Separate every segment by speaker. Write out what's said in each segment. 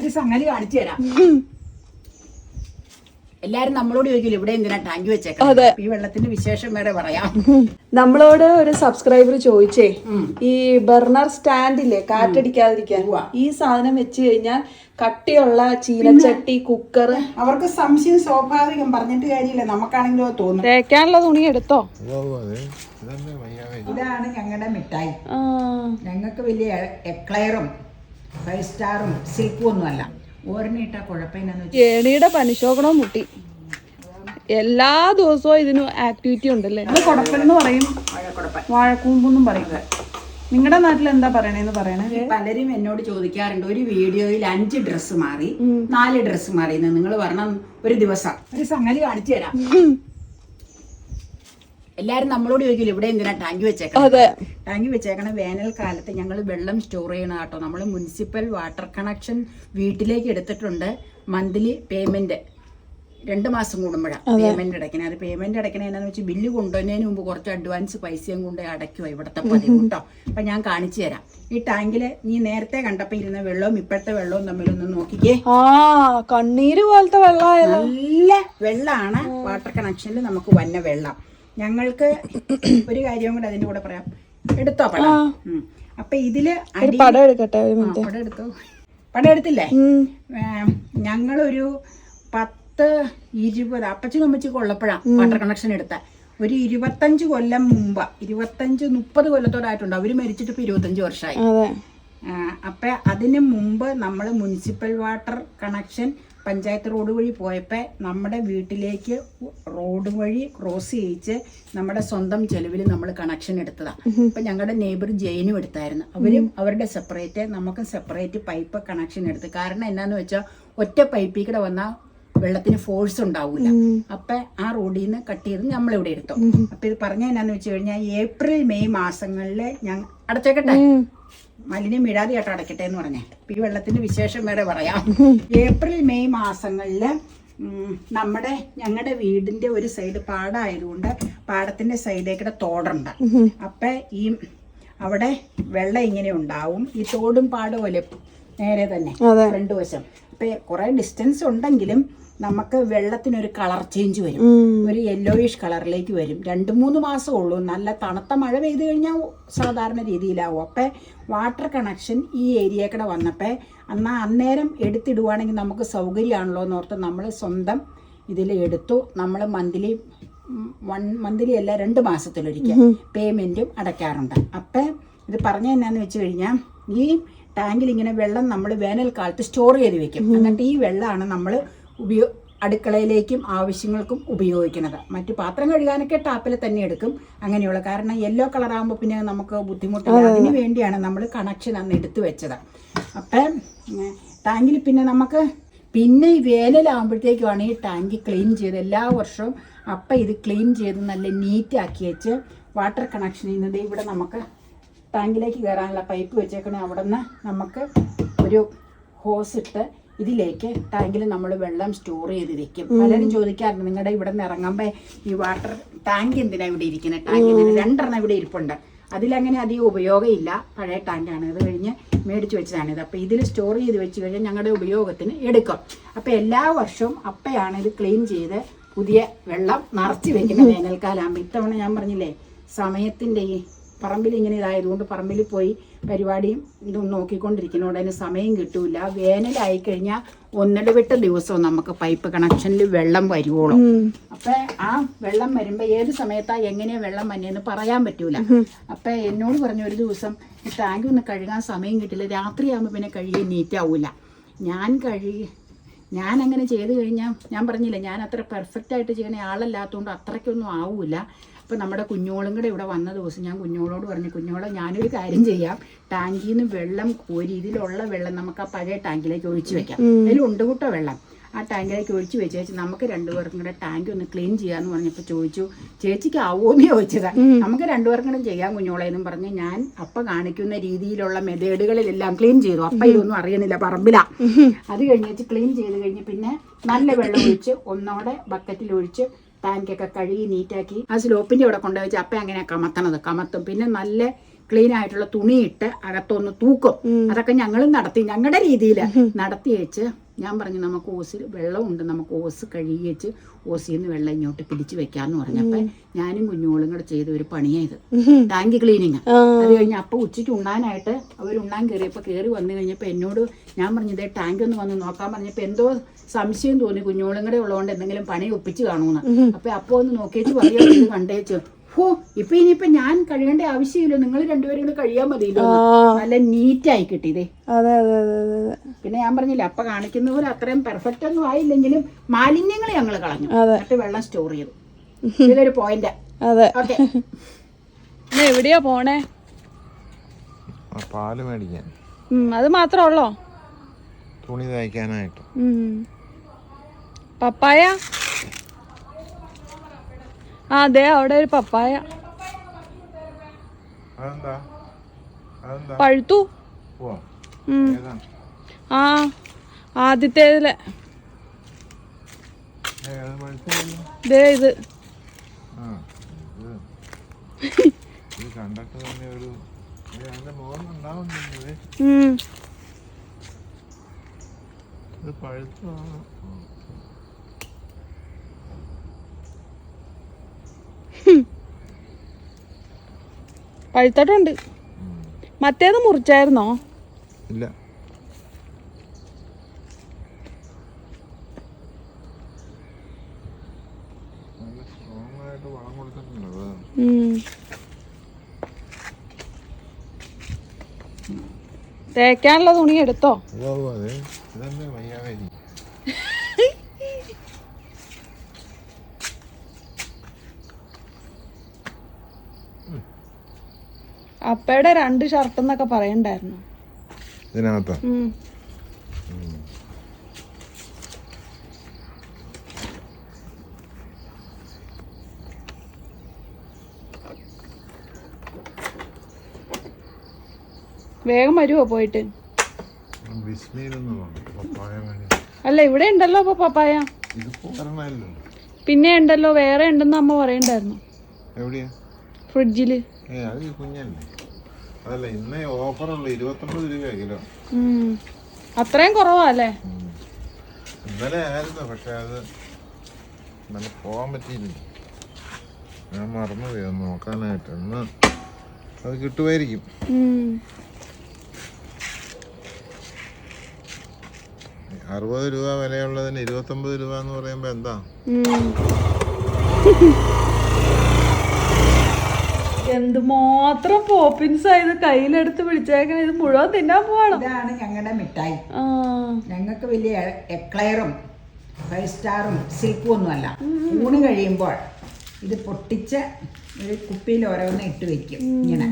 Speaker 1: ഒരു സംഗതി കാണിച്ചു തരാം. എല്ലാരും നമ്മളോട് ചോദിക്കില്ല ഇവിടെ എന്തിനാ ടാങ്ക് വെച്ചേക്കാം ഈ വെള്ളത്തിന്റെ വിശേഷം വേറെ പറയാം.
Speaker 2: നമ്മളോട് ഒരു സബ്സ്ക്രൈബർ ചോദിച്ചേ ഈ ബർണർ സ്റ്റാൻഡില്ലേ കാറ്റടിക്കാതിരിക്കാൻ. ഈ സാധനം വെച്ച് കഴിഞ്ഞാൽ കട്ടിയുള്ള ചീനച്ചട്ടി കുക്കർ
Speaker 1: അവർക്ക് സംശയം സ്വാഭാവികം പറഞ്ഞിട്ട് കാര്യമില്ല. നമുക്കാണെങ്കിലും തോന്നുന്നു തോന്നും.
Speaker 2: തേക്കാനുള്ള തുണി എടുത്തോ?
Speaker 1: ഇതാണ് ഞങ്ങളുടെ മിഠായി.
Speaker 2: ആ,
Speaker 1: ഞങ്ങൾക്ക് വലിയ എക്ലയറും ഫൈവ് സ്റ്റാറും സിൽക്കും ഒന്നുമല്ല. ഓരണിട്ട കുഴപ്പമെന്നു വെച്ചാൽ
Speaker 2: ഏണിയുടെ പനിശോകണവും മുട്ടി. എല്ലാ ദിവസവും ഇതിന് ആക്ടിവിറ്റി ഉണ്ടല്ലേ? ഇത് കുടപ്പനെന്ന് പറയും.
Speaker 1: വാഴക്കുടപ്പൻ
Speaker 2: വാഴക്കൂമ്പെന്നും പറയും. നിങ്ങളുടെ നാട്ടിൽ എന്താ പറയണേന്ന് പറയണേ?
Speaker 1: പലരും എന്നോട് ചോദിക്കാറുണ്ട് ഒരു വീഡിയോയിൽ അഞ്ച് ഡ്രസ്സ് മാറി നാല് ഡ്രസ്സ് മാറി നിങ്ങൾ പറഞ്ഞ ഒരു ദിവസം. ഒരു സംഗതി കാണിച്ചു തരാം. എല്ലാരും നമ്മളോട് ചോദിക്കില്ല ഇവിടെ എന്തിനാ ടാങ്ക്
Speaker 2: വെച്ചേക്കണം?
Speaker 1: ടാങ്ക് വെച്ചേക്കണ വേനൽക്കാലത്ത് ഞങ്ങൾ വെള്ളം സ്റ്റോർ ചെയ്യണ കേട്ടോ. നമ്മൾ മുനിസിപ്പൽ വാട്ടർ കണക്ഷൻ വീട്ടിലേക്ക് എടുത്തിട്ടുണ്ട് മന്ത്ലി പേയ്മെന്റ്. രണ്ട് മാസം കൂടുമ്പോഴാണ് പേയ്മെന്റ് അടയ്ക്കണേ. അത് പേയ്മെന്റ് അടയ്ക്കണേ എന്നാന്ന് വെച്ചാൽ ബില്ല് കൊണ്ടുവന്നതിന് മുമ്പ് കുറച്ച് അഡ്വാൻസ് പൈസയും കൊണ്ട് അടയ്ക്കുക ഇവിടുത്തെ പതിവ് കേട്ടോ. അപ്പൊ ഞാൻ കാണിച്ചു തരാം. ഈ ടാങ്കിൽ നീ നേരത്തെ കണ്ടപ്പോ ഇരുന്ന വെള്ളവും ഇപ്പോഴത്തെ വെള്ളവും തമ്മിലൊന്ന് നോക്കിക്കേ.
Speaker 2: കണ്ണീര് പോലത്തെ വെള്ളം
Speaker 1: നല്ല വെള്ളമാണ് വാട്ടർ കണക്ഷനിൽ നമുക്ക് വന്ന വെള്ളം. ഞങ്ങൾക്ക് ഒരു കാര്യം കൂടെ അതിന്റെ കൂടെ പറയാം. എടുത്തോ പടം? ഉം. അപ്പൊ ഇതിൽ അടി
Speaker 2: പടം എടുക്കട്ടെ ഒരു
Speaker 1: ആ,
Speaker 2: മിനിറ്റ്
Speaker 1: പടം എടുത്തു? പടം എടുത്തില്ലേ. ഏം, ഞങ്ങളൊരു പത്ത് ഇരുപത് അപ്പച്ചനും അമ്മച്ചിക്കും ഉള്ളപ്പോഴാണ് വാട്ടർ കണക്ഷൻ എടുത്ത. ഒരു ഇരുപത്തഞ്ച് കൊല്ലം മുമ്പ് ഇരുപത്തഞ്ച് മുപ്പത് കൊല്ലത്തോടായിട്ടുണ്ട്? അവർ മരിച്ചിട്ട് ഇപ്പൊ ഇരുപത്തഞ്ച് വർഷമായി
Speaker 2: അതെ.
Speaker 1: ആ, അപ്പൊ അതിന് മുമ്പ് നമ്മൾ municipal water connection panchayat road വഴി പോയപ്പോൾ നമ്മുടെ വീട്ടിലേക്ക് റോഡ് വഴി ക്രോസ് ചെയ്യിച്ച് നമ്മുടെ സ്വന്തം ചെലവിൽ നമ്മൾ കണക്ഷൻ എടുത്തതാണ് ഇപ്പം ഞങ്ങളുടെ നെയ്ബർ ജെയിനും എടുത്തായിരുന്നു. അവരും അവരുടെ സെപ്പറേറ്റ് നമുക്ക് സെപ്പറേറ്റ് പൈപ്പ് കണക്ഷൻ എടുത്ത്. കാരണം എന്നാന്ന് വെച്ചാൽ ഒറ്റ പൈപ്പിൽ കൂടെ വന്നാൽ വെള്ളത്തിന് ഫോഴ്സ് ഉണ്ടാവില്ല അപ്പൊ ആ റോഡിൽ നിന്ന് കട്ട് ചെയ്ത് നമ്മളിവിടെ എടുത്തു. അപ്പൊ ഇത് പറഞ്ഞ എന്നാന്ന് വെച്ച് കഴിഞ്ഞാൽ ഏപ്രിൽ മെയ് മാസങ്ങളിൽ ഞാൻ അടച്ചേക്കട്ടെ? മലിനം വീഴാതെ ആയിട്ട് അടയ്ക്കട്ടെ എന്ന് പറഞ്ഞേ. ഈ വെള്ളത്തിന്റെ വിശേഷം വേറെ പറയാം. ഏപ്രിൽ മെയ് മാസങ്ങളിൽ നമ്മുടെ ഞങ്ങളുടെ വീടിന്റെ ഒരു സൈഡ് പാടമായതുകൊണ്ട് പാടത്തിന്റെ സൈഡിലേക്കൂടെ തോടുണ്ട് അപ്പൊ ഈ അവിടെ വെള്ളം ഇങ്ങനെ ഉണ്ടാവും. ഈ തോടും പാടും പോലെ നേരെ തന്നെ. ഫ്രണ്ട് വശം. അപ്പൊ കുറേ ഡിസ്റ്റൻസ് ഉണ്ടെങ്കിലും നമുക്ക് വെള്ളത്തിനൊരു കളർ ചേഞ്ച് വരും. ഒരു യെല്ലോയിഷ് കളറിലേക്ക് വരും. രണ്ട് മൂന്ന് മാസം ഉള്ളൂ. നല്ല തണുത്ത മഴ പെയ്തു കഴിഞ്ഞാൽ സാധാരണ രീതിയിലാവും. അപ്പം വാട്ടർ കണക്ഷൻ ഈ ഏരിയ കൂടെ വന്നപ്പോൾ എന്നാൽ അന്നേരം എടുത്തിടുവാണെങ്കിൽ നമുക്ക് സൗകര്യമാണല്ലോ എന്ന് ഓർത്ത് നമ്മൾ സ്വന്തം ഇതിൽ എടുത്തു. നമ്മൾ മന്ത്ലി വൺ മന്ത്ലി അല്ല രണ്ട് മാസത്തിലൊരിക്കൽ പേയ്മെന്റും അടയ്ക്കാറുണ്ട്. അപ്പം ഇത് പറഞ്ഞ എന്നാന്ന് വെച്ച് കഴിഞ്ഞാൽ ഈ ടാങ്കിൽ ഇങ്ങനെ വെള്ളം നമ്മൾ വേനൽക്കാലത്ത് സ്റ്റോർ ചെയ്ത് വെക്കും. എന്നിട്ട് ഈ വെള്ളമാണ് നമ്മൾ ഉപയോ അടുക്കളയിലേക്കും ആവശ്യങ്ങൾക്കും ഉപയോഗിക്കുന്നത്. മറ്റു പാത്രം കഴുകാനൊക്കെ ടാപ്പിൽ തന്നെ എടുക്കും. അങ്ങനെയുള്ള കാരണം യെല്ലോ കളറാകുമ്പോൾ പിന്നെ നമുക്ക് ബുദ്ധിമുട്ടില്ല. അതിന് വേണ്ടിയാണ് നമ്മൾ കണക്ഷൻ അന്ന് എടുത്തു വെച്ചത്. അപ്പം ടാങ്കിൽ പിന്നെ നമുക്ക് പിന്നെ ഈ വേനലാകുമ്പോഴത്തേക്കുമാണ് ഈ ടാങ്ക് ക്ലീൻ ചെയ്ത് എല്ലാ വർഷവും അപ്പം ഇത് ക്ലീൻ ചെയ്ത് നല്ല നീറ്റാക്കി വെച്ച് വാട്ടർ കണക്ഷൻ ചെയ്യുന്നത് ഇവിടെ നമുക്ക് ടാങ്കിലേക്ക് കയറാനുള്ള പൈപ്പ് വെച്ചേക്കണേ. അവിടെ നിന്ന് നമുക്ക് ഒരു ഹോസ് ഇട്ട് ഇതിലേക്ക് ടാങ്കിൽ നമ്മൾ വെള്ളം സ്റ്റോർ ചെയ്ത് വെക്കും പലരും ചോദിക്കാറുണ്ട് നിങ്ങളുടെ ഇവിടെ നിന്ന് ഇറങ്ങുമ്പോൾ ഈ വാട്ടർ ടാങ്ക് എന്തിനാ ഇവിടെ ഇരിക്കുന്നത് ടാങ്ക് രണ്ടെണ്ണം ഇവിടെ ഇരിപ്പുണ്ട്. അതിലങ്ങനെ അധികം ഉപയോഗമില്ല. പഴയ ടാങ്കാണ് ഇത് കഴിഞ്ഞ് മേടിച്ച് വെച്ചതാണിത് അപ്പോൾ ഇതിൽ സ്റ്റോർ ചെയ്ത് വെച്ച് കഴിഞ്ഞാൽ ഞങ്ങളുടെ ഉപയോഗത്തിന് എടുക്കും. അപ്പോൾ എല്ലാ വർഷവും അപ്പയാണ് ഇത് ക്ലീൻ ചെയ്ത് പുതിയ വെള്ളം നിറച്ച് വെക്കുന്നത് വേനൽക്കാലാകുമ്പോൾ ഇത്തവണ ഞാൻ പറഞ്ഞില്ലേ സമയത്തിന്റെ ഈ പറമ്പിൽ ഇങ്ങനെ ഇതായതുകൊണ്ട് പറമ്പിൽ പോയി പരിപാടിയും ഇതും നോക്കിക്കൊണ്ടിരിക്കുന്നതുകൊണ്ട് അതിന് സമയം കിട്ടൂല. വേനലായി കഴിഞ്ഞാൽ ഒന്നിടവിട്ട ദിവസവും നമുക്ക് പൈപ്പ് കണക്ഷനിൽ വെള്ളം വരുവോളൂ. അപ്പൊ ആ വെള്ളം വരുമ്പോ ഏത് സമയത്താ എങ്ങനെയാ വെള്ളം വന്നേന്ന് പറയാൻ പറ്റൂല. അപ്പൊ എന്നോട് പറഞ്ഞു ഒരു ദിവസം ഈ ടാങ്ക് ഒന്ന് കഴുകാൻ സമയം കിട്ടില്ല. രാത്രിയാകുമ്പോൾ പിന്നെ കഴുകി നീറ്റാവൂല ഞാൻ കഴുകി ഞാൻ അങ്ങനെ ചെയ്ത് കഴിഞ്ഞാൽ ഞാൻ പറഞ്ഞില്ല ഞാൻ അത്ര പെർഫെക്റ്റ് ആയിട്ട് ചെയ്യണ ആളല്ലാത്തതുകൊണ്ട് അത്രയ്ക്കൊന്നും ആവൂല. അപ്പോൾ നമ്മുടെ കുഞ്ഞോളും കൂടെ ഇവിടെ വന്ന ദിവസം ഞാൻ കുഞ്ഞോളോട് പറഞ്ഞു കുഞ്ഞോളെ ഞാനൊരു കാര്യം ചെയ്യാം. ടാങ്കിൽ നിന്ന് വെള്ളം കോരി ഇതിലുള്ള വെള്ളം നമുക്ക് ആ പഴയ ടാങ്കിലേക്ക് ഒഴിച്ചു വെക്കാം. അതിൽ ഉണ്ട് കൂട്ടോ വെള്ളം. ആ ടാങ്കിലേക്ക് ഒഴിച്ചു വെച്ച് ചേച്ചി നമുക്ക് രണ്ടുപേർക്കും കൂടെ ടാങ്ക് ഒന്ന് ക്ലീൻ ചെയ്യാന്ന് പറഞ്ഞപ്പോൾ ചോദിച്ചു ചേച്ചിക്ക് ആവോന്ന് ചോദിച്ചതാ. നമുക്ക് രണ്ടുപേർക്കും കൂടെ ചെയ്യാം കുഞ്ഞോളെ എന്നും പറഞ്ഞ് ഞാൻ അപ്പ കാണിക്കുന്ന രീതിയിലുള്ള മെതേഡുകളിലെല്ലാം ക്ലീൻ ചെയ്തു. അപ്പ ഇതൊന്നും അറിയണില്ല പറമ്പില. അത് കഴിഞ്ഞിട്ട് ക്ലീൻ ചെയ്ത് കഴിഞ്ഞ് പിന്നെ നല്ല വെള്ളം ഒഴിച്ച് ഒന്നോടെ ബക്കറ്റിൽ ഒഴിച്ച് ടാങ്കൊക്കെ കഴുകി നീറ്റാക്കി. ആ സ്ലോപ്പിന്റെ അവിടെ കൊണ്ടുപോയി വെച്ച് അപ്പ അങ്ങനെ കമത്തണത്. കമത്തും. പിന്നെ നല്ല ക്ലീൻ ആയിട്ടുള്ള തുണിയിട്ട് അകത്തൊന്ന് തൂക്കും. അതൊക്കെ ഞങ്ങളും നടത്തി. ഞങ്ങളുടെ രീതിയിൽ നടത്തി വെച്ച് ഞാൻ പറഞ്ഞു നമുക്ക് ഓസിൽ വെള്ളമുണ്ട്. നമുക്ക് ഓസ് കഴുകിയേച്ച് ഓസിൽ നിന്ന് വെള്ളം ഇങ്ങോട്ട് പിടിച്ചു വെക്കാന്ന് പറഞ്ഞപ്പോ ഞാനും കുഞ്ഞോളും കൂടെ ചെയ്ത ഒരു പണിയായത് ടാങ്ക് ക്ലീനിങ് അത് കഴിഞ്ഞ് അപ്പൊ ഉച്ചയ്ക്ക് ഉണ്ണാനായിട്ട് അവർ ഉണ്ണാൻ കയറിയപ്പോൾ കയറി വന്നു കഴിഞ്ഞപ്പോൾ എന്നോട് ഞാൻ പറഞ്ഞത് ടാങ്ക് ഒന്ന് വന്ന് നോക്കാൻ പറഞ്ഞപ്പോൾ എന്തോ സംശയം തോന്നി കുഞ്ഞോളും കൂടെ ഉള്ളതുകൊണ്ട് എന്തെങ്കിലും പണി ഒപ്പിച്ച് കാണുമെന്ന്. അപ്പൊ അപ്പൊ ഒന്ന് നോക്കിയിട്ട് പറയുക ഇത് കണ്ടേച്ചു. ഹോ ഇപ്പൊ ഇനിയിപ്പൊ ഞാൻ കഴിയേണ്ട ആവശ്യമില്ല. നിങ്ങൾ രണ്ടുപേരും കൂടെ കഴിയാൻ മതിയല്ലോ. നല്ല നീറ്റായി കിട്ടിയതേ.
Speaker 2: അതെ അതെ അതെ
Speaker 1: പിന്നെ ഞാൻ പറഞ്ഞില്ല അപ്പൊ കാണിക്കുന്ന പോലെ അത്രയും പെർഫെക്റ്റ് ഒന്നും ആയില്ലെങ്കിലും മാലിന്യങ്ങൾ ഞങ്ങൾ കളഞ്ഞു. എന്നിട്ട് വെള്ളം സ്റ്റോർ ചെയ്തു. ഇതൊരു പോയിന്റ്
Speaker 2: അതെ.
Speaker 1: ഓക്കെ
Speaker 2: എവിടെയാ പോണേ?
Speaker 3: ആ പാൽ മേടിക്കാൻ.
Speaker 2: അത് മാത്രമേ ഉള്ളോ?
Speaker 3: തുണി തയ്ക്കാനായിട്ട്.
Speaker 2: പപ്പായ? അതെ അവിടെ ഒരു പപ്പായ. പഴുത്തു. ആ ആദ്യത്തേതിലെ. ദേ ഇത്.
Speaker 3: ഇത്. കണ്ടിട്ട് തന്നെ ഒരു
Speaker 2: പഴുത്തിട്ടുണ്ട്. മറ്റേത് മുറിച്ചായിരുന്നോ?
Speaker 3: ഇല്ല.
Speaker 2: തേക്കാനുള്ള തുണി എടുത്തോ
Speaker 3: അതോ അതെ ഇതന്നെ വയ്യാകരി
Speaker 2: അപ്പയുടെ രണ്ട് ഷർട്ട് എന്നൊക്കെ പറയണ്ടായിരുന്നു.
Speaker 3: ഇതിനകത്താ?
Speaker 2: വേഗം വരുമോ പോയിട്ട്? അല്ല ഇവിടെ ഉണ്ടല്ലോ അപ്പൊ പപ്പായ. പിന്നെ ഉണ്ടല്ലോ വേറെ ഉണ്ടെന്ന് അമ്മ പറയണ്ടായിരുന്നു.
Speaker 3: ഫ്രിഡ്ജിൽ. കുഞ്ഞല്ലേ? അതല്ല ഇന്നേ ഓഫറുള്ളൂ ഇരുപത്തൊമ്പത് രൂപ കിലോ.
Speaker 2: അത്രയും കുറവാ അല്ലേ?
Speaker 3: ഇന്നലെ ആയിരുന്നു പക്ഷെ അത് ഇന്നലെ പോകാൻ പറ്റിയില്ല. ഞാൻ മറന്നുപോയി നോക്കാനായിട്ട്. ഇന്ന് അത് കിട്ടുമായിരിക്കും. അറുപത് രൂപ വിലയുള്ളതിന് ഇരുപത്തൊമ്പത് രൂപ എന്ന് പറയുമ്പോ എന്താ.
Speaker 2: എന്തുമാത്രം പോപ്പിൻസ് ആയത് കയ്യിലെടുത്ത് പിടിച്ചേക്കണ? ഇത് മുഴുവൻ തിന്നാൻ പോവാണ്?
Speaker 1: ഇതാണ് ഞങ്ങളുടെ മിഠായി. ഞങ്ങൾക്ക് വലിയ എക്ലയറും ഫൈവ് സ്റ്റാറും സിൽക്കും ഒന്നുമല്ല. ഊണ് കഴിയുമ്പോൾ ഇത് പൊട്ടിച്ച് ഒരു കുപ്പിയിൽ ഓരോന്ന് ഇട്ട് വെക്കും. ഇങ്ങനെ.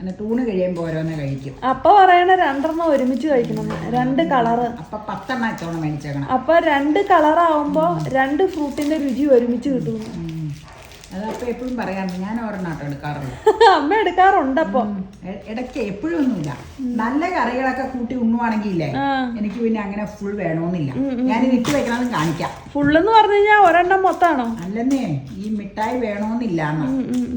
Speaker 1: എന്നിട്ട് ഊണ് കഴിയുമ്പോൾ ഓരോന്ന് കഴിക്കും.
Speaker 2: അപ്പൊ പറയണ രണ്ടെണ്ണം ഒരുമിച്ച് കഴിക്കണം. രണ്ട് കളറ്.
Speaker 1: അപ്പൊ പത്തെണ്ണം മേടിച്ചേക്കണം.
Speaker 2: അപ്പൊ രണ്ട് കളറാവുമ്പോ രണ്ട് ഫ്രൂട്ടിന്റെ രുചി ഒരുമിച്ച് കിട്ടും.
Speaker 1: അതപ്പോ എപ്പോഴും പറയാറുണ്ട് ഞാൻ ഒരെണ്ണം കേട്ടോ എടുക്കാറുള്ളൂ.
Speaker 2: അമ്മ എടുക്കാറുണ്ട് അപ്പൊ
Speaker 1: ഇടയ്ക്ക് എപ്പോഴും ഒന്നുമില്ല. നല്ല കറികളൊക്കെ കൂട്ടി ഉണ്ണുവാണെങ്കിൽ ഇല്ലേ എനിക്ക് പിന്നെ അങ്ങനെ ഫുൾ വേണമെന്നില്ല ഞാൻ ഇട്ട് വെക്കണമെന്ന് കാണിക്കാം.
Speaker 2: എന്ന് പറഞ്ഞു കഴിഞ്ഞാൽ ഒരെണ്ണം മൊത്താണോ?
Speaker 1: അല്ലെന്നേ ഈ മിഠായി വേണമെന്നില്ല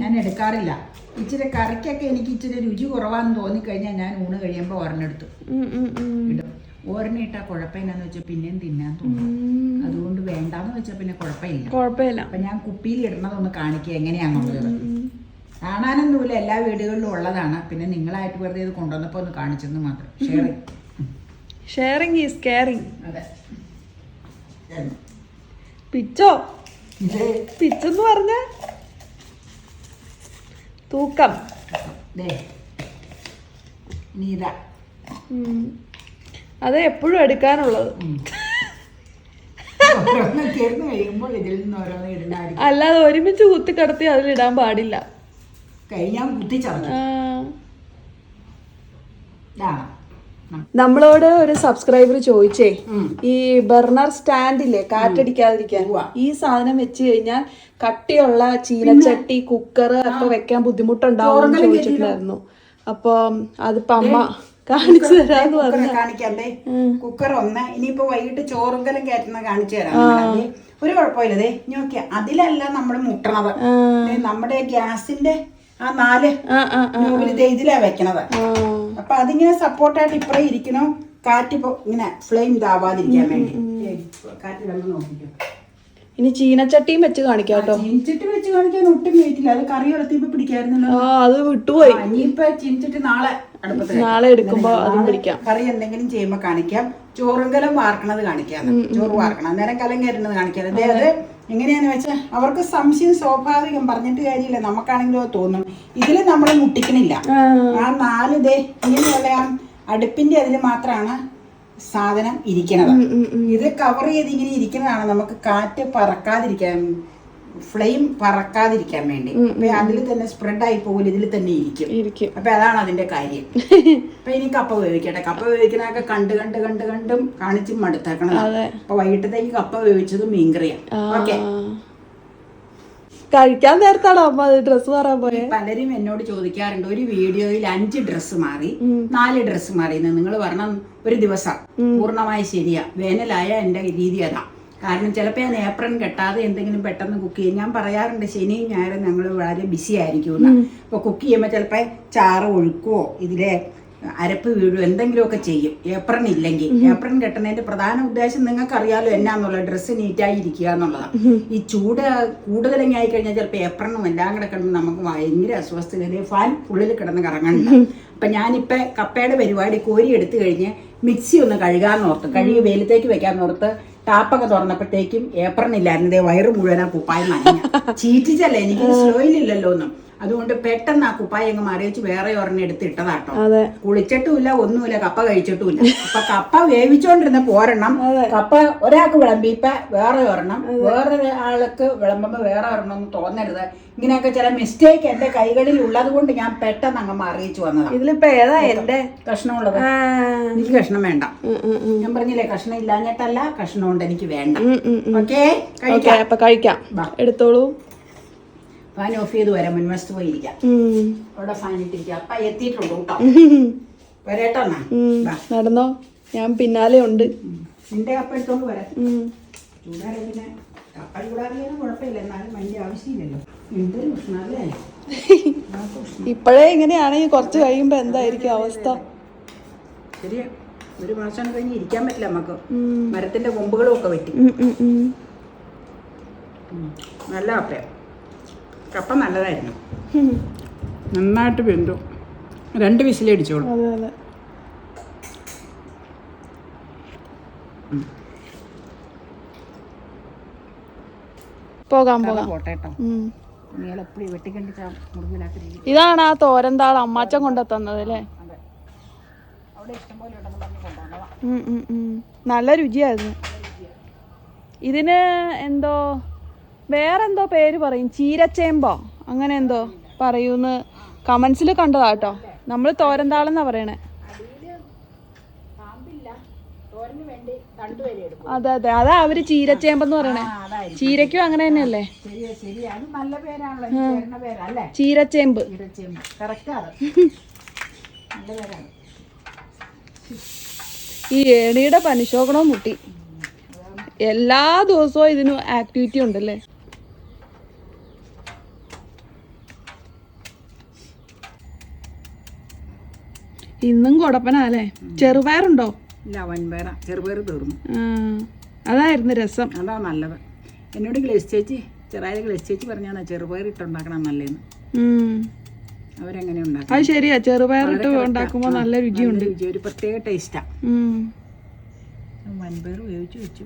Speaker 1: ഞാൻ എടുക്കാറില്ല. ഇച്ചിരി കറിക്കൊക്കെ എനിക്ക് ഇച്ചിരി രുചി കുറവാന്ന് തോന്നിക്കഴിഞ്ഞാൽ ഞാൻ ഊണ് കഴിയുമ്പോൾ ഒരെണ്ണെടുത്ത്. ഒരെണ്ണം ഇട്ടാൽ വെച്ചാൽ പിന്നെയും തിന്നാൻ തോന്നും. അതുകൊണ്ട് വേണ്ടാന്ന് വെച്ചാൽ പിന്നെ കുഴപ്പമില്ല.
Speaker 2: കുഴപ്പമില്ല.
Speaker 1: അപ്പൊ ഞാൻ കുപ്പിയിൽ ഇടുന്നതൊന്ന് കാണിക്കുക എങ്ങനെയാണെന്നുള്ളത് കാണാനൊന്നുമില്ല എല്ലാ വീടുകളിലും ഉള്ളതാണ്. പിന്നെ നിങ്ങളായിട്ട് വെറുതെ ഇത് കൊണ്ടുവന്നപ്പോൾ ഒന്ന് കാണിച്ചെന്ന് മാത്രം. ഷെയറിങ്
Speaker 2: ഷെയറിങ് ഈസ് കെയറിങ്
Speaker 1: അതെ.
Speaker 2: പിച്ചോ? പിച്ചെന്ന് പറഞ്ഞ? തൂക്കം.
Speaker 1: ഇനി ഇതാ.
Speaker 2: അത് എപ്പോഴും എടുക്കാനുള്ളത്. അല്ലാതെ ഒരുമിച്ച് കുത്തി കടത്തി അതിലിടാൻ പാടില്ല. നമ്മളോട് ഒരു സബ്സ്ക്രൈബർ ചോദിച്ചേ ഈ ബർണർ സ്റ്റാൻഡില്ലേ കാറ്റടിക്കാതിരിക്കാൻ ഈ സാധനം വെച്ച് കഴിഞ്ഞാൽ കട്ടിയുള്ള ചീനച്ചട്ടി കുക്കർ ഒക്കെ വെക്കാൻ ബുദ്ധിമുട്ടുണ്ടാവും ചോദിച്ചിട്ടുണ്ടായിരുന്നു. അപ്പൊ അതിപ്പോ അമ്മ കാണിച്ചു തരാന്ന് പറഞ്ഞു.
Speaker 1: കാണിക്കാം കുക്കർ ഒന്ന്. ഇനിയിപ്പോ വൈകിട്ട് ചോറുങ്കലം കയറ്റുന്ന കാണിച്ചു തരാം. ഒരു കുഴപ്പമില്ല ദേ. നോക്കിയ അതിലല്ല നമ്മൾ മുട്ടണത്. നമ്മുടെ ഗ്യാസിന്റെ ആ നാല് ഇതിലാ വെക്കണത്. അപ്പൊ അതിങ്ങനെ സപ്പോർട്ടായിട്ട് ഇപ്പറേ ഇരിക്കണോ. കാറ്റ് ഇങ്ങനെ ഫ്ലെയിം ഇതാവാതിരിക്കാൻ വേണ്ടി. ഏയ്, കാറ്റ് വെള്ളം നോക്കിക്കും.
Speaker 2: ഇനി ചീനച്ചട്ടിയും വെച്ച് കാണിക്കാം കേട്ടോ.
Speaker 1: ചീനച്ചട്ടി വെച്ച് കാണിക്കാൻ ഒട്ടും വെയിറ്റില്ല അത് കറി വളർത്തിയപ്പോ പിടിക്കായിരുന്നല്ലോ.
Speaker 2: ആ അത് വിട്ടുപോയി.
Speaker 1: ഇനിയിപ്പോ ചീനച്ചട്ടി നാളെ
Speaker 2: നാളെ എടുക്കുമ്പോ അതും പിടിക്കാം.
Speaker 1: കറി എന്തെങ്കിലും ചെയ്യുമ്പോ കാണിക്കാം. ചോറും കലം വാർക്കണത് കാണിക്കാം. ചോറ് വാർക്കണം. അന്നേരം കലം കയറുന്നത് കാണിക്കാം. അതായത് അത്. എങ്ങനെയാന്ന് വെച്ചാൽ അവർക്ക് സംശയം സ്വാഭാവികം പറഞ്ഞിട്ട് കാര്യമില്ല. നമുക്കാണെങ്കിലും തോന്നും. ഇതിൽ നമ്മൾ മുട്ടിക്കണില്ല. ആ. നാല് ദേ ഇങ്ങനെയുള്ള അടുപ്പിന്റെ അതിൽ മാത്രമാണ് സാധനം ഇരിക്കണത്. ഇത് കവർ ചെയ്ത് ഇങ്ങനെ ഇരിക്കുന്നതാണ് നമുക്ക് കാറ്റ് പറക്കാതിരിക്കാൻ ഫ്ലെയിം പറക്കാതിരിക്കാൻ വേണ്ടി. അപ്പൊ അതിൽ തന്നെ സ്പ്രെഡ് ആയി പോകില്ല ഇതിൽ തന്നെ ഇരിക്കും. അപ്പൊ അതാണ് അതിന്റെ കാര്യം. അപ്പൊ ഇനി കപ്പ വേവിക്കട്ടെ. കപ്പ വേവിക്കണൊക്കെ കണ്ട് കണ്ട് കണ്ട് കണ്ടും കാണിച്ചും മടുത്തേക്കണം അപ്പൊ വൈകിട്ടത്തേക്ക് കപ്പ വേവിച്ചത് മീൻകറിയാണ് ഓക്കെ.
Speaker 2: കഴിക്കാൻ നേരത്താണോ അമ്മ ഡ്രസ് ഡ്രസ്സ് മാറാൻ പോയത്
Speaker 1: പലരും എന്നോട് ചോദിക്കാറുണ്ട് ഒരു വീഡിയോയിൽ അഞ്ച് ഡ്രസ്സ് മാറി നാല് ഡ്രസ്സ് മാറി നിങ്ങൾ പറഞ്ഞ ഒരു ദിവസം പൂർണമായി ശരിയാ. വേനലായ എന്റെ രീതി അതാ. കാരണം ചിലപ്പോൾ ഞാൻ ഏപ്രൺ കെട്ടാതെ എന്തെങ്കിലും പെട്ടെന്ന് കുക്ക് ചെയ്യും. ഞാൻ പറയാറുണ്ട് ശനിയും ഞായറും ഞങ്ങൾ വളരെ ബിസി ആയിരിക്കും അപ്പോൾ കുക്ക് ചെയ്യുമ്പോൾ ചിലപ്പോൾ ചാറ് ഒഴുക്കുവോ ഇതിലെ അരപ്പ് വീഴും എന്തെങ്കിലുമൊക്കെ ചെയ്യും. ഏപ്രൺ ഇല്ലെങ്കിൽ. ഏപ്രൺ കെട്ടുന്നതിന്റെ പ്രധാന ഉദ്ദേശം നിങ്ങൾക്ക് അറിയാലോ എന്നാന്നുള്ള ഡ്രസ്സ് നീറ്റായി ഇരിക്കുക എന്നുള്ളതാണ് ഈ ചൂട് കൂടുതലെങ്കിൽ ആയി കഴിഞ്ഞാൽ ചിലപ്പോൾ ഏപ്രണും എല്ലാം കൂടെ കിടന്ന് നമുക്ക് ഭയങ്കര അസ്വസ്ഥതയിൽ ഫാൻ ഉള്ളിൽ കിടന്ന് കറങ്ങണ്ട. അപ്പൊ ഞാനിപ്പോ കപ്പയുടെ പരിപാടി കോരി എടുത്തു കഴിഞ്ഞ് മിക്സി ഒന്ന് കഴുകാൻ ഓർത്ത് കഴുകി വെയിലത്തേക്ക് വെക്കാൻ ഓർത്ത് ടാപ്പൊക്കെ തുറന്നപ്പോഴത്തേക്കും ഏപ്രൺ ഇല്ലായിരുന്നു ദേ വയറ് മുഴുവൻ ആ കുപ്പായം നനഞ്ഞ. ചീറ്റിച്ചല്ലേ? എനിക്ക് സ്ലോയിലില്ലല്ലോ ഒന്നും അതുകൊണ്ട് പെട്ടെന്ന് ആ കുപ്പായി അങ്ങ് മറിയിച്ച് വേറെ ഒരെണ്ണം എടുത്ത് ഇട്ടതാട്ടോ കുളിച്ചിട്ടുമില്ല ഒന്നുമില്ല കപ്പ കഴിച്ചിട്ടുമില്ല. അപ്പൊ കപ്പ വേവിച്ചോണ്ടിരുന്ന പോരെണ്ണം കപ്പ ഒരാൾക്ക് വിളമ്പി ഇപ്പൊ വേറെ ഒരെണ്ണം. വേറൊരു ആൾക്ക് വിളമ്പുമ്പോ വേറെ ഒരെണ്ണം ഒന്നും തോന്നരുത്. ഇങ്ങനെയൊക്കെ ചില മിസ്റ്റേക്ക് എന്റെ കൈകളിൽ ഉള്ളത് കൊണ്ട് ഞാൻ പെട്ടെന്ന് അങ്ങ് മറിയിച്ചു വന്നതാണ്
Speaker 2: ഇതിലിപ്പോ ഏതാ എന്റെ?
Speaker 1: കഷ്ണമുള്ളത്. എനിക്ക് കഷ്ണം വേണ്ട. ഞാൻ പറഞ്ഞില്ലേ കഷ്ണം ഇല്ലാഞ്ഞിട്ടല്ല കഷ്ണം കൊണ്ട് എനിക്ക് വേണ്ട. ഓക്കേ കഴിക്കാം.
Speaker 2: എടുത്തോളൂ.
Speaker 1: ഫാൻ ഓഫ് ചെയ്ത് വരാം മുൻവശത്ത് പോയിരിക്കാം
Speaker 2: ഉം.
Speaker 1: അവിടെ ഫാൻ ഇട്ടിരിക്കാം അപ്പ എത്തിയിട്ടുള്ളൂ കേട്ടോ. വരേട്ടോ.
Speaker 2: നടന്നോ? ഞാൻ പിന്നാലെ ഉണ്ട്.
Speaker 1: നിന്റെ കപ്പ എടുത്തോണ്ട് വരാം. ചൂടാറ പിന്നെ കപ്പ ചൂടാറിയാലും കുഴപ്പമില്ല. എന്നാലും വലിയ ആവശ്യമില്ലല്ലോ. എന്തൊരു ഉഷ്ണല്ലേ
Speaker 2: ഇപ്പോഴേ ഇങ്ങനെയാണെങ്കിൽ കുറച്ച് കഴിയുമ്പോ എന്തായിരിക്കും അവസ്ഥ?
Speaker 1: ശരിയാ ഒരു മാസം കഴിഞ്ഞ് ഇരിക്കാൻ പറ്റില്ല നമുക്ക്. മരത്തിന്റെ കൊമ്പുകളും ഒക്കെ.
Speaker 2: ഉം.
Speaker 1: നല്ല കപ്പ കപ്പ നല്ലതായിരുന്നു. നന്നായിട്ട് വെന്തു. രണ്ട് വിസിലടിച്ചോളൂ
Speaker 2: അതെ അതെ. പോകാം പോകാം. ഇതാണ് ആ തോരന്താൾ അമ്മാച്ചൻ കൊണ്ടെത്തുന്നത് തന്നത് അല്ലേ. നല്ല രുചിയായിരുന്നു. ഇതിന് എന്തോ വേറെന്തോ പേര് പറയും. ചീരച്ചേമ്പോ. അങ്ങനെ എന്തോ പറയൂന്ന് കമൻസിൽ കണ്ടതാ കേട്ടോ. നമ്മൾ തോരന്താളെന്നാ പറയണേ. അതെ അതെ. അതാ അവർ ചീരച്ചേമ്പെന്ന് പറയണേ. ചീരയ്ക്കും അങ്ങനെ തന്നെയല്ലേ? ചീരച്ചേമ്പ്. ഈ ഏണിയുടെ പനിശോകണവും മുട്ടി. എല്ലാ ദിവസവും ഇതിന് ആക്ടിവിറ്റി ഉണ്ടല്ലേ? ഇന്നും കൊടപ്പനല്ലേ? ചെറുപയറുണ്ടോ?
Speaker 1: ഇല്ല വൻപയറ. ചെറുപയർ തീർന്നു.
Speaker 2: അതായിരുന്നു രസം.
Speaker 1: അതാ നല്ലത്. എന്നോട് ഗ്ലേസ് ചേച്ചി ചെറായ ഗ്ലേസ് ചേച്ചി പറഞ്ഞാണ് ചെറുപയർ ഇട്ടുണ്ടാക്കണം നല്ലതെന്ന്. അവരെങ്ങനെ ഉണ്ടാക്കും?
Speaker 2: അത് ശരിയാ ചെറുപയർ ഇട്ട് ഉണ്ടാക്കുമ്പോ നല്ല രുചിയുണ്ട്.
Speaker 1: രുചി ഒരു പ്രത്യേക ടേസ്റ്റാ. വൻപയർ ഉപയോഗിച്ച് വെച്ചു.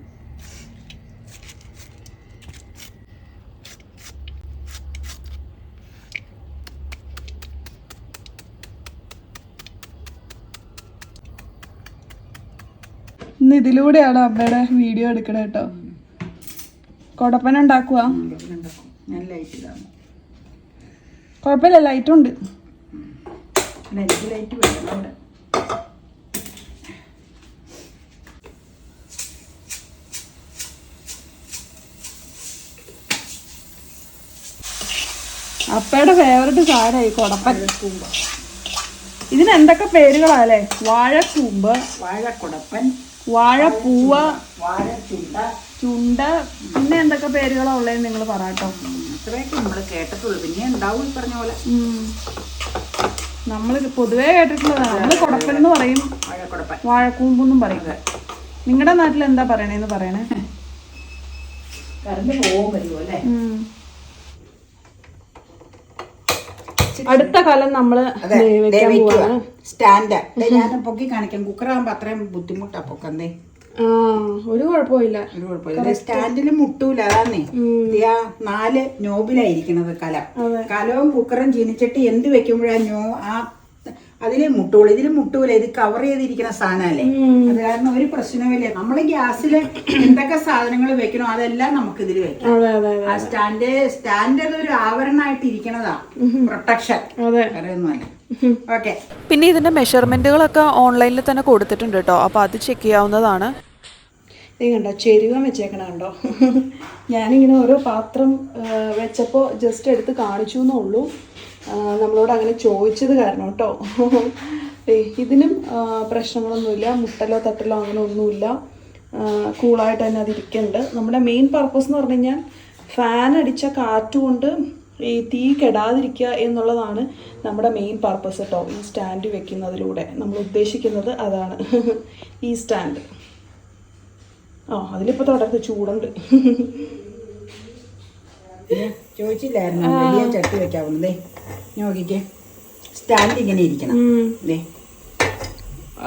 Speaker 2: ഇന്ന് ഇതിലൂടെയാണ് അമ്മയുടെ വീഡിയോ എടുക്കണേ കേട്ടോ. കൊടപ്പന ഉണ്ടാക്കുക കുഴപ്പമില്ല ലൈറ്റ് ഉണ്ട് അപ്പയുടെ ഫേവററ്റ് സാധനമായി കൊടപ്പ ഇതിന് എന്തൊക്കെ പേരുകളാ അല്ലേ? വാഴക്കൂമ്പ്.
Speaker 1: വാഴക്കുടപ്പൻ.
Speaker 2: വാഴപ്പൂവ
Speaker 1: വാഴ ചുണ്ട
Speaker 2: പിന്നെ എന്തൊക്കെ പേരുകളാ ഉള്ളതെന്ന് നിങ്ങൾ പറയാട്ടോ
Speaker 1: അത്രയൊക്കെ നമ്മൾ കേട്ടിട്ടുള്ളൂ. പിന്നെ ഉണ്ടാവും ഈ പറഞ്ഞ പോലെ?
Speaker 2: നമ്മൾ പൊതുവേ കേട്ടിട്ടുള്ളതാണ്. നമ്മൾ പറയും.
Speaker 1: വാഴക്കുടപ്പൻ.
Speaker 2: വാഴക്കൂമ്പെന്നും പറയും. നിങ്ങളുടെ നാട്ടിൽ എന്താ പറയണേന്ന് പറയണേ?
Speaker 1: കറണ്ട് പോകും വരുമോ അല്ലേ
Speaker 2: ഉം. അടുത്ത കാലം നമ്മൾ
Speaker 1: സ്റ്റാൻഡ് ഞാൻ പൊക്കി കാണിക്കാം. കുക്കറാകുമ്പോ അത്രയും ബുദ്ധിമുട്ടാ
Speaker 2: പൊക്കന്നേ ഒരു കുഴപ്പമില്ല
Speaker 1: ഒരു കുഴപ്പമില്ല സ്റ്റാൻഡിൽ മുട്ടൂല അതാന്നേ. ഇത് നാല് നോബിലായിരിക്കണത് കലം. കലവും കുക്കറും ചീനിച്ചട്ടി എന്ത് വെക്കുമ്പോഴാ നോ ആ അതിൽ മുട്ടൂല ഇതിലും മുട്ടൂല ഇത് കവർ ചെയ്തിരിക്കുന്ന സാധനമല്ലേ? അത് കാരണം ഒരു പ്രശ്നവുമില്ല നമ്മൾ ഗ്യാസിൽ എന്തൊക്കെ സാധനങ്ങൾ വെക്കണോ അതെല്ലാം നമുക്ക് ഇതിൽ വെക്കാം.
Speaker 2: അതെ അതെ അതെ
Speaker 1: ആ സ്റ്റാൻഡ് സ്റ്റാൻഡ് ഒരു ആവരണമായിട്ട് ഇരിക്കണതാ. പ്രൊട്ടക്ഷൻ. ഒന്നുമല്ല ഓക്കെ.
Speaker 4: പിന്നെ ഇതിന്റെ മെഷർമെന്റുകളൊക്കെ ഓൺലൈനിൽ തന്നെ കൊടുത്തിട്ടുണ്ട് കേട്ടോ. അപ്പോൾ അത് ചെക്ക് ചെയ്യാവുന്നതാണ്.
Speaker 2: നീ കണ്ടോ? ചെരുവം വെച്ചേക്കണ കണ്ടോ ഞാനിങ്ങനെ ഓരോ പാത്രം വെച്ചപ്പോൾ ജസ്റ്റ് എടുത്ത് കാണിച്ചു എന്നേ ഉള്ളൂ ആ, നമ്മളോട് അങ്ങനെ ചോദിച്ചത് കാരണം കേട്ടോ ഇതിനും പ്രശ്നങ്ങളൊന്നുമില്ല. മുട്ടലോ തട്ടലോ അങ്ങനെ ഒന്നുമില്ല. കൂളായിട്ട് തന്നെ അത് ഇരിക്കുന്നുണ്ട് നമ്മുടെ മെയിൻ പർപ്പസ് എന്ന് പറഞ്ഞു കഴിഞ്ഞാൽ ഫാൻ അടിച്ച കാറ്റ് കൊണ്ട് ഈ തീ കെടാതിരിക്കുക എന്നുള്ളതാണ് നമ്മുടെ മെയിൻ പർപ്പസ് കേട്ടോ ഈ സ്റ്റാൻഡ് വെക്കുന്നതിലൂടെ. നമ്മൾ ഉദ്ദേശിക്കുന്നത് അതാണ്. ഈ സ്റ്റാൻഡ് ആ അതിലിപ്പോൾ തുടർന്ന് ചൂടുണ്ട്.
Speaker 1: ചോദിച്ചില്ലായിരുന്നു. വലിയ ചട്ടി വെക്കാവുന്നതേ. നോക്കിക്കേ. സ്റ്റാൻഡ് ഇങ്ങനെ ഇരിക്കണം.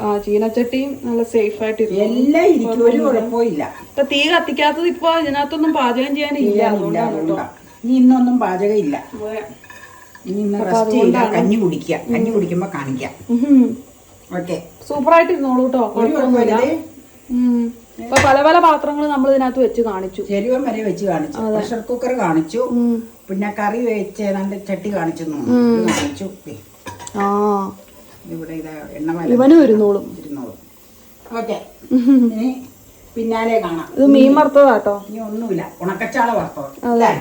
Speaker 2: ആ ചീനച്ചട്ടിയും നല്ല സേഫ് ആയിട്ട്
Speaker 1: എല്ലാം ഇരിക്കും. ഒരു കുഴപ്പമില്ല
Speaker 2: ഇപ്പൊ തീ കത്തിക്കാത്തത് ഇപ്പൊ ഇതിനകത്തൊന്നും പാചകം ചെയ്യാനില്ല
Speaker 1: ഇനി ഇന്നൊന്നും പാചകം ഇല്ല. കഞ്ഞി കുടിക്കുക. കഞ്ഞി കുടിക്കുമ്പോ കാണിക്കാം. ഓക്കെ
Speaker 2: സൂപ്പറായിട്ട് ഇരുന്നോളൂ കേട്ടോ.
Speaker 1: ഒരു കുഴപ്പമില്ല.
Speaker 2: ഇപ്പൊ പല പല പാത്രങ്ങൾ നമ്മൾ ഇതിനകത്ത് വെച്ച് കാണിച്ചു.
Speaker 1: ചെരുവം വരെ വെച്ച് കാണിച്ചു. പ്രഷർ കുക്കർ കാണിച്ചു. പിന്നെ കറി വെച്ച് നല്ല ചട്ടി കാണിച്ചു കാണിച്ചു.
Speaker 2: ആ.
Speaker 1: ഇവിടെ ഇതാ എണ്ണ വല
Speaker 2: ഇവനും ഇരുന്നോളും.
Speaker 1: ഇരുന്നോളൂ. ഓക്കെ. ഇനി പിന്നാലെ കാണാം.
Speaker 2: ഇത് മീൻ വറുത്തതാട്ടോ
Speaker 1: ഇനി ഒന്നുമില്ല. ഉണക്കച്ചാള വറുത്തോ അല്ലേ?